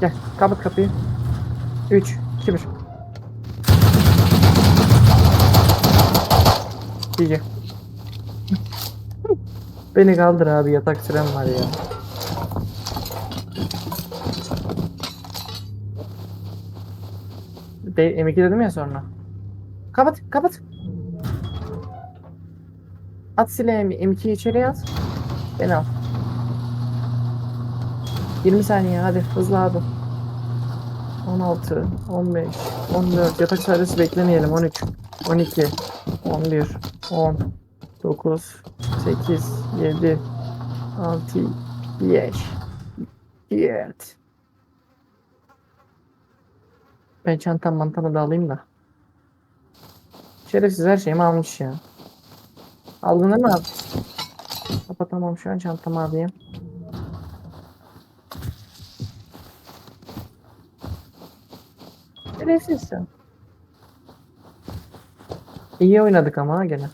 Gel kapat kapıyı. 3, 2, 1. İyi. Beni kaldır abi yatak sürem var ya. De M2 dedim ya sonra. Kapat kapat. At silahı M2'yi içeriye at. Beni al. 20 saniye hadi hızlı abi. 16, 15, 14, yatak çaresi beklemeyelim. 13, 12, 11, 10, 9, 8, 7, 6, 5, 7. Ben çantam mantamı da alayım da. Şerefsiz her şeyimi almış ya. Aldın değil mi abi? Kapatamam şu an çantamı alayım. Şerefsiz sen. İyi oynadık ama ha gene.